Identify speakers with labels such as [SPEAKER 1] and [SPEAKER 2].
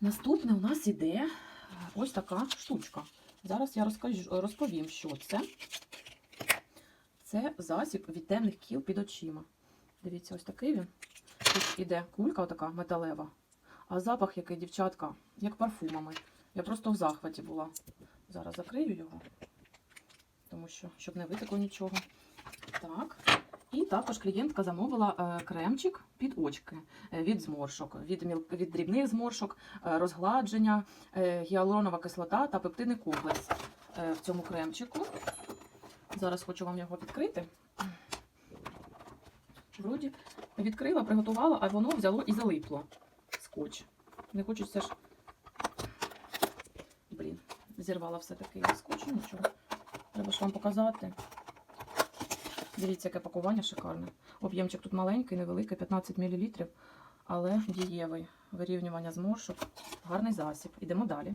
[SPEAKER 1] Наступне у нас іде ось така штучка. Зараз я розкажу, розповім, що це. Це засіб від темних кіл під очима. Дивіться, ось такий він. Тут іде кулька така металева, а запах, який дівчатка, як парфумами. Я просто в захваті була. Зараз закрию його, тому що щоб не витекло нічого. Також клієнтка замовила е, кремчик під очки е, від зморшок, від, міл... від дрібних зморшок, е, розгладження, гіалуронова кислота та пептидний комплекс в цьому кремчику. Зараз хочу вам його відкрити. Вроді відкрила, приготувала, а воно взяло і залипло скотч. Не це ж. Блін, зірвала все-таки скотч, нічого. Треба ж вам показати. Дивіться, яке пакування шикарне. Об'ємчик тут маленький, невеликий, 15 мл, але дієвий. Вирівнювання зморшок. Гарний засіб. Ідемо далі.